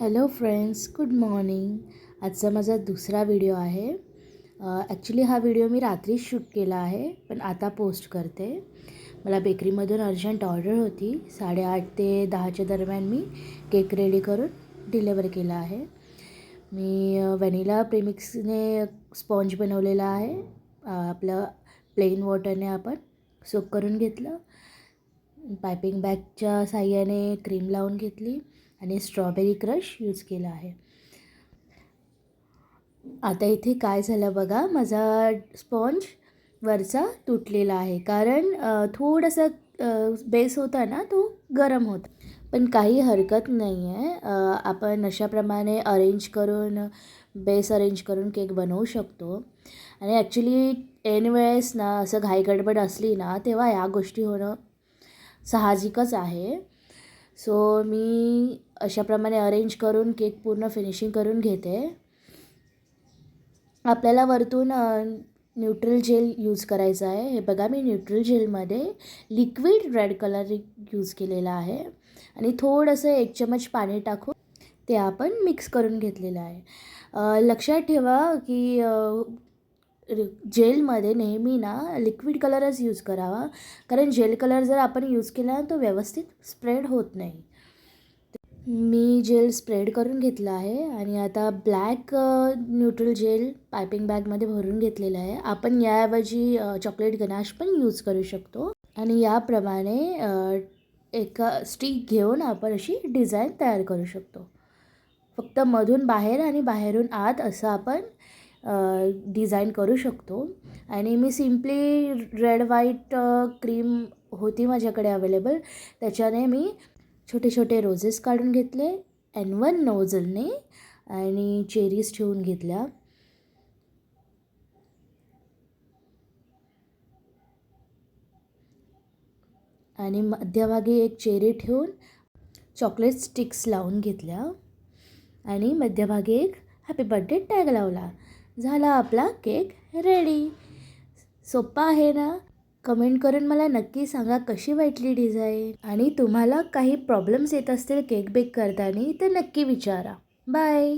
Hello friends good morning आजचा माझा दुसरा व्हिडिओ आहे. ॲक्च्युली हा व्हिडिओ मी रात्रीच शूट केला आहे पण आता पोस्ट करते. मला बेकरीमधून अर्जंट ऑर्डर होती. साडेआठ ते दहाच्या दरम्यान मी केक रेडी करून डिलेवर केला आहे. मी व्हॅनिला प्रेमिक्सने स्पॉन्ज बनवलेला आहे. आपलं प्लेन वॉटरने आपण सोप करून घेतलं. पायपिंग बॅगच्या साह्याने क्रीम लावून घेतली. आणि स्ट्रॉबेरी क्रश यूज केला आहे. आता इथे काय झालं बघा माझा स्पॉन्ज वरचा तुटलेला आहे. कारण थोडासा थोडंसं बेस होता ना तो गरम होता. पण काही हरकत नाही आहे आपण अशाप्रमाणे अरेंज करून बेस अरेंज करून केक बनवू शकतो. आणि ॲक्च्युली ऐन वेळेस ना असं घाईगडबड असली ना तेव्हा या गोष्टी होणं साहजिकच आहे. सो मी अशाप्रमाणे अरेंज करून केक पूर्ण फिनिशिंग करून घेते. आपल्याला वरतून न्यूट्रल जेल यूज करायचं आहे. हे बघा मी न्यूट्रल जेलमध्ये लिक्विड रेड कलर यूज केलेला आहे. आणि थोडंसं एक चमच पाणी टाकून ते आपण मिक्स करून घेतलेलं आहे. लक्षात ठेवा की जेलमध्ये नेहमी ना लिक्विड कलरच यूज करावा. कारण जेल कलर जर आपण यूज केला तो व्यवस्थित स्प्रेड होत नाही. मी जेल स्प्रेड करून घेतला आहे आणि आता ब्लॅक न्यूट्रल जेल पायपिंग बॅगमध्ये भरून घेतलेलं आहे. आपण याऐवजी चॉकलेट गनाश पण यूज करू शकतो. आणि याप्रमाणे एका स्टिक घेऊन आपण अशी डिझाईन तयार करू शकतो. फक्त मधून बाहेर आणि बाहेरून आत असं आपण डिझाईन करू शकतो. आणि मी सिम्पली रेड व्हाईट क्रीम होती माझ्याकडे अवेलेबल त्याच्याने मी छोटे छोटे रोजेस काढून घेतले एन वन नोझलने आणि चेरीज ठेवून घेतल्या. आणि मध्यभागी एक चेरी ठेवून चॉकलेट स्टिक्स लावून घेतल्या. आणि मध्यभागी एक हॅपी बर्थडे टॅग लावला. झाला आपला केक रेडी सोप्पा आहे ना? कमेंट करून मला नक्की सांगा कशी वाटली डिझाईन आणि तुम्हाला काही प्रॉब्लेम्स येत असतील केक बेक करताना तर नक्की विचारा. बाय